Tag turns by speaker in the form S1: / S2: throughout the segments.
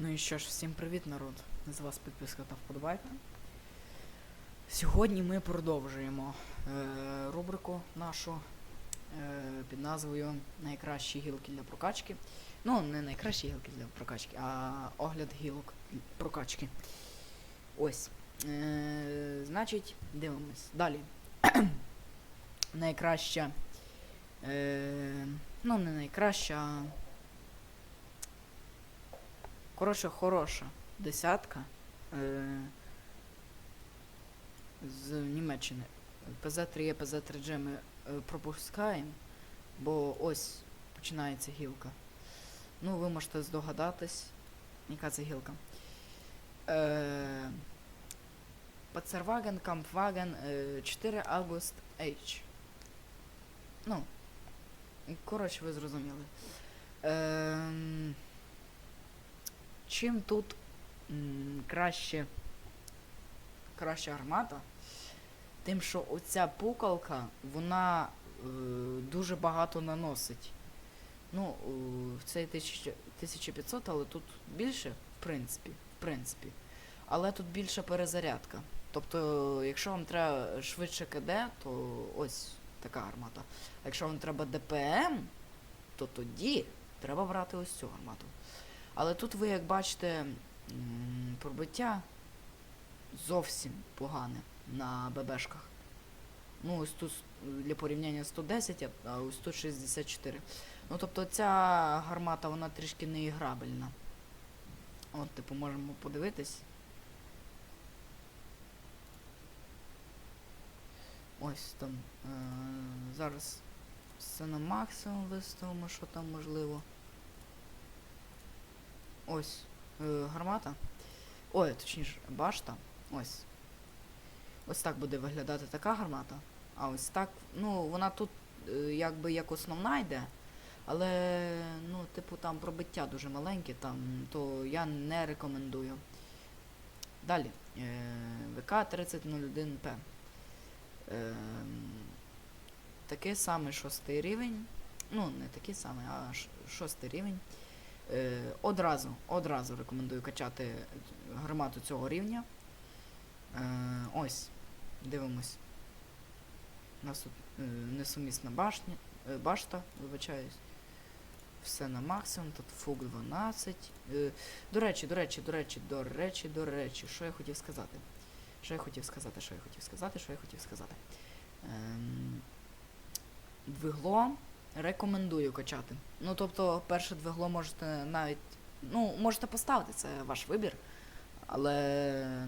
S1: Ну і що ж, всім привіт, народ. З вас підписка та вподобайка. Сьогодні ми продовжуємо е, рубрику нашу е, під назвою Найкращі гілки для прокачки. Ну, не найкращі гілки для прокачки, а огляд гілок прокачки. Ось. Е, значить, дивимось. Далі. Найкраща. Е, ну, не найкраща, а Коротше, хороша десятка е, з Німеччини. ПЗ-3Е, ПЗ-3G ми е, пропускаємо, бо ось починається гілка. Ну, ви можете здогадатись, яка це гілка. Е, Пацерваген, Кампваген, е, 4 August H. Ну, коротше, ви зрозуміли. Е, чим тут м, краще краща гармата, тим, що оця пукалка, вона е, дуже багато наносить. Ну, е, в цей 1500, але тут більше, в принципі, в принципі. Але тут більша перезарядка. Тобто, якщо вам треба швидше КД, то ось така гармата. А якщо вам треба ДПМ, то тоді треба брати ось цю гармату. Але тут ви, як бачите, пробиття зовсім погане на ББшках. Ну, ось тут для порівняння 110, а- ось тут 64. Ну, тобто ця гармата, вона трішки неіграбельна. От, типу, можемо подивитись. Ось там. Е- зараз все на максимум виставимо, що там можливо.Ось е, гармата. Ой, точніше, башта. Ось. Ось так буде виглядати така гармата. А ось так. Ну, вона тут е, якби як основна йде. Але, ну, типу, там пробиття дуже маленьке, там, то я не рекомендую. Далі. Е, ВК-3001П. Е, такий самий шостий рівень. Ну, не такий самий, а шостий рівень. Е, одразу, одразу рекомендую качати гармату цього рівня. Е, ось, дивимось. У нас тут е, несумісна башня, башта, вибачаюсь. Все на максимум, тут фук 12. Е, до речі, до речі, до речі, до речі, до речі, що я хотів сказати? Що я хотів сказати, що я хотів сказати, що я хотів сказати. Ем, двигло рекомендую качати. Ну, тобто, перше двигло можете навіть. Ну, можете поставити, це ваш вибір. Але.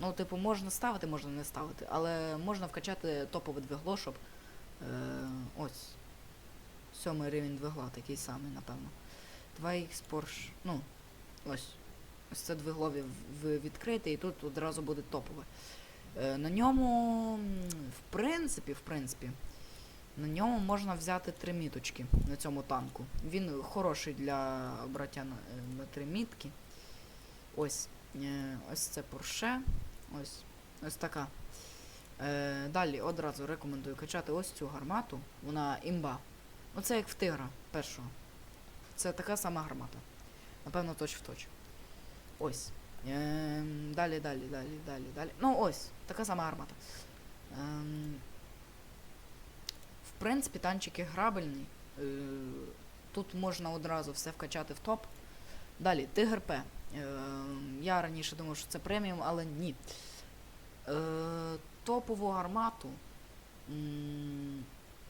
S1: Ну, типу, можна ставити, можна не ставити. Але можна вкачати топове двигло, щоб. Е, ось. Сьомий рівень двигла, такий самий, напевно. 2х Porsche. Ну, ось. Ось це двигло ви- ви відкрите, і тут одразу буде топове. Е, на ньому, в принципі, в принципі, на ньому можна взяти три міточки на цьому танку. Він хороший для браття на, е, на три мітки. Ось. Е, ось це Porsche. Ось. Ось така. Е, далі одразу рекомендую качати ось цю гармату. Вона імба. Ну це як в тигра першого. Це така сама гармата. Напевно, точ в точ. Ось. Ем, далі, далі, далі, далі, далі. Ну ось, така сама гармата. В принципі, танчики грабельні. Е, тут можна одразу все вкачати в топ. Далі, Тигр П. Е, я раніше думав, що це преміум, але ні. Е, топову гармату.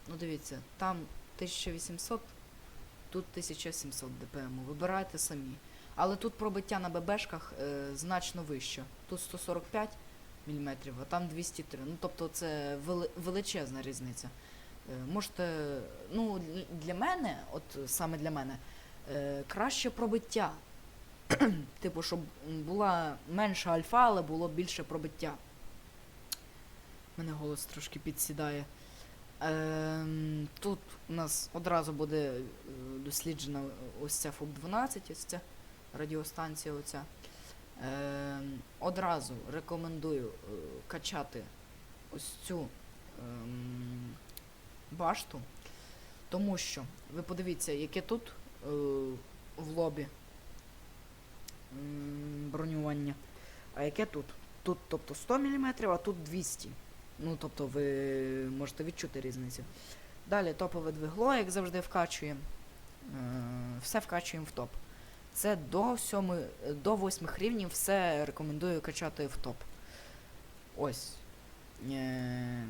S1: ну, дивіться, там 1800, тут 1700 ДПМ. Вибирайте самі. Але тут пробиття на ББшках значно вище. Тут 145 мм, а там 203. Ну, тобто це вели- величезна різниця. Е, можете, ну, для- мене, от саме для мене, е, краще пробиття. типу, щоб була менша альфа, але було більше пробиття. У мене голос трошки підсідає. Ем, тут у нас одразу буде е, досліджена ось ця ФУК-12, ось ця радіостанція оця. Ем, одразу рекомендую качати ось цю ем, башту, тому що ви подивіться, яке тут е, в лобі бронювання. А яке тут? Тут, тобто 100 мм, а тут 200. Ну, тобто ви можете відчути різницю. Далі топове двигло, як завжди, вкачуємо. Е, все вкачуємо в топ. Це до 7, до 8 рівнів все рекомендую качати в топ. Ось. Е,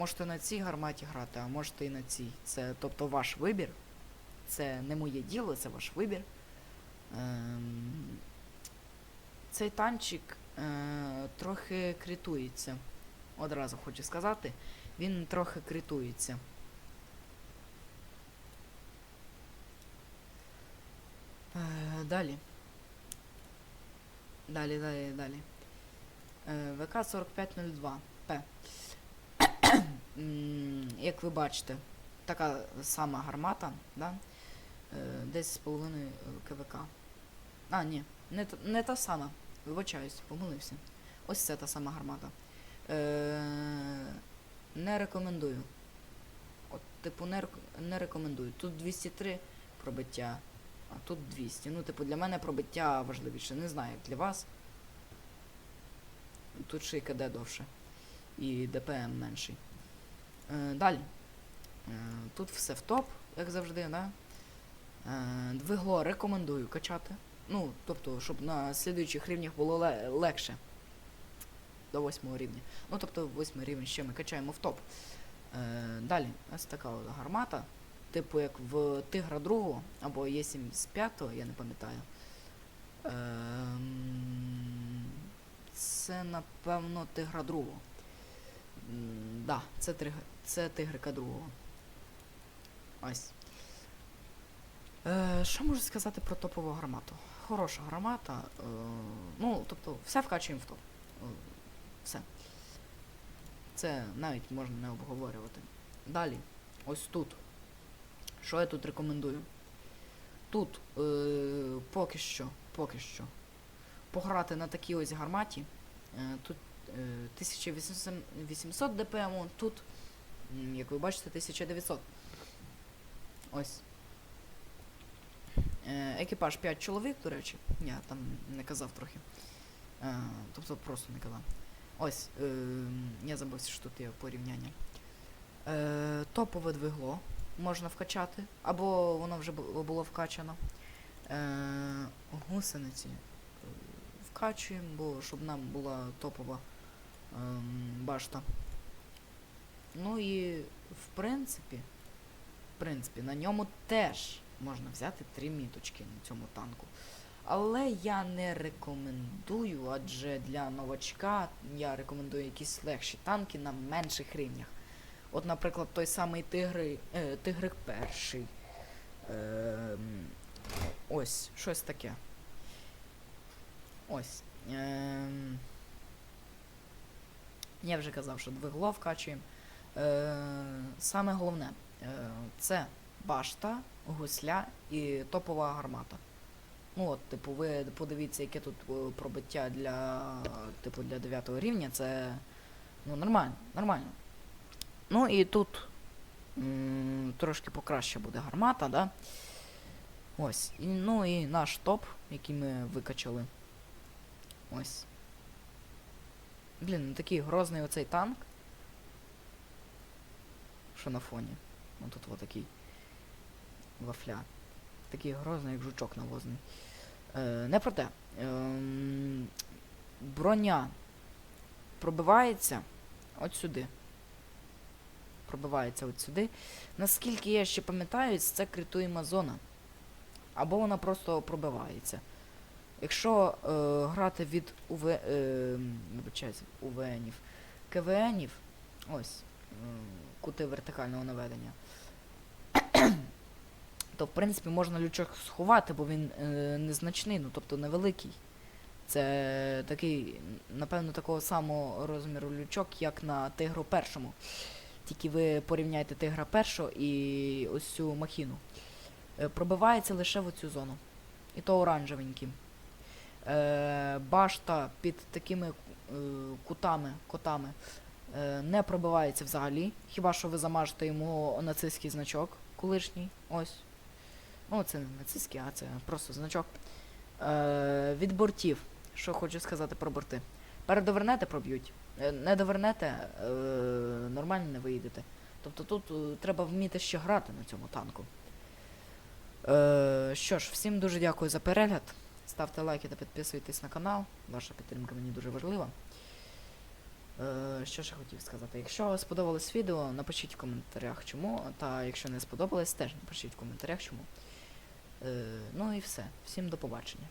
S1: Можете на цій гарматі грати, а можете і на цій. Це тобто ваш вибір. Це не моє діло, це ваш вибір. Ем... Цей танчик е, трохи критується. Одразу хочу сказати, він трохи критується. Е, Далі. Далі, далі, далі. Е, ВК 4502П. Як ви бачите, така сама гармата, да? Е, десь з половиною КВК. А, ні, не, та- не та сама. Вибачаюсь, помилився. Ось це та сама гармата. Е, не рекомендую. От, типу, не, не рекомендую. Тут 203 пробиття, а тут 200. Ну, типу, для мене пробиття важливіше. Не знаю, як для вас. Тут ще й КД довше. І ДПМ менший. Е, далі. Е, тут все в топ, як завжди, да? Е, двигло рекомендую качати. Ну, тобто, щоб на слідуючих рівнях було легше. До восьмого рівня. Ну, тобто, восьмий рівень ще ми качаємо в топ. Е, далі, ось така от гармата. Типу як в Тигра 2 або Є75, я не пам'ятаю. Ем, це, напевно, Тигра 2. М, Да, це. Це Тигрика 2. Ось. Е, що можу сказати про топову гармату? Хороша гармата. Е, ну, тобто, все вкачуємо в топ. Е, все. Це навіть можна не обговорювати. Далі, ось тут. Що я тут рекомендую? Тут е, поки що, поки що. Пограти на такій ось гарматі. Е, тут е, 1800 ДПМ, тут, як ви бачите, 1900. Ось. Е, екіпаж 5 чоловік, до речі. Я там не казав трохи. Е, тобто просто не казав. Ось, е, я забувся, що тут є порівняння. Топове двигло можна вкачати, або воно вже було вкачано. Гусениці вкачуємо, бо щоб нам була топова ем, башта. Ну і в принципі, в принципі, на ньому теж можна взяти три міточки на цьому танку. Але я не рекомендую, адже для новачка я рекомендую якісь легші танки на менших рівнях. От, наприклад, той самий Тигри, е, Тигрик перший. Ем, ось, щось таке. Ось. Ем, я вже казав, що двигло вкачуємо. Е, саме головне, е, це башта, гусля і топова гармата. Ну от, типу, ви подивіться, яке тут е, пробиття для, типу, для 9 рівня, це ну, нормально, нормально. Ну і тут м, трошки покраще буде гармата, да? Ось. І, ну і наш топ, який ми викачали. Ось. Блін, ну такий грозний оцей танк. Що на фоні? Ну тут отакий вафля. Такий грозний, як жучок навозний. Е, не про те. Ем, броня пробивається от сюди. Пробивається от сюди. Наскільки я ще пам'ятаю, це критуєма зона. Або вона просто пробивається. Якщо е, грати від УВ... Е, УВНів, КВНів, ось, е, кути вертикального наведення, то в принципі можна лючок сховати, бо він е, незначний, ну тобто невеликий. Це такий, напевно, такого самого розміру лючок, як на Тигру першому. Тільки ви порівняєте Тигра першого і ось цю махіну. Е, пробивається лише в оцю зону. І то оранжевеньким. Е, башта під такими е, кутами, котами не пробивається взагалі. Хіба що ви замажете йому нацистський значок колишній. Ось. Ну, це не нацистський, а це просто значок. Е, від бортів. Що хочу сказати про борти. Передовернете проб'ють. Е, не довернете, е, нормально не виїдете. Тобто тут е, треба вміти ще грати на цьому танку. Е, що ж, всім дуже дякую за перегляд. Ставте лайки та підписуйтесь на канал. Ваша підтримка мені дуже важлива. Е, що ж я хотів сказати? Якщо сподобалось відео, напишіть в коментарях чому. Та якщо не сподобалось, теж напишіть в коментарях чому. Е, ну і все. Всім до побачення.